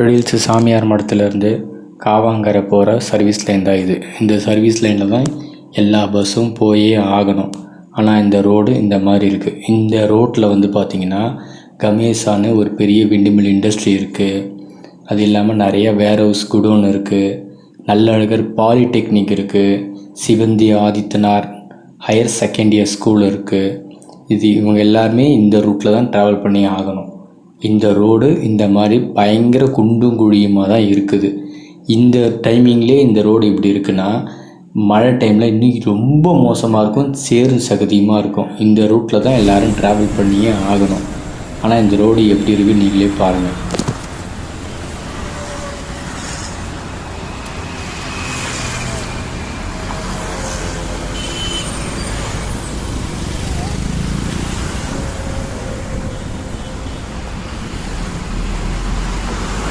Red Hills சாமியார் மடத்துலேருந்து காவாங்கரை போகிற service line தான் இது. இந்த சர்வீஸ் லைனில் தான் எல்லா பஸ்ஸும் போயே ஆகணும். ஆனால் இந்த ரோடு இந்த மாதிரி இருக்குது இந்த ரோட்டில் வந்து பார்த்திங்கன்னா கமேசான்னு ஒரு பெரிய விண்டுமில் இண்டஸ்ட்ரி இருக்குது அது இல்லாமல் நிறைய வேர் ஹவுஸ் குடோன் இருக்குது நல்லழகர் பாலிடெக்னிக் இருக்குது Sivanthi Adithanar higher second year school இருக்குது இது இவங்க எல்லாருமே இந்த ரூட்டில் தான் ட்ராவல் பண்ணி ஆகணும். இந்த ரோடு இந்த மாதிரி பயங்கர குண்டும் குழியுமாக தான் இருக்குது. இந்த டைமிங்லே இந்த ரோடு இப்படி இருக்குன்னா மழை டைமில் இன்றைக்கி ரொம்ப மோசமாக இருக்கும் சேரும் சகதியுமாக இருக்கும். இந்த ரூட்டில் தான் எல்லோரும் ட்ராவல் பண்ணியே ஆகணும். ஆனால் இந்த ரோடு எப்படி இருக்குன்னு நீங்களே பாருங்கள்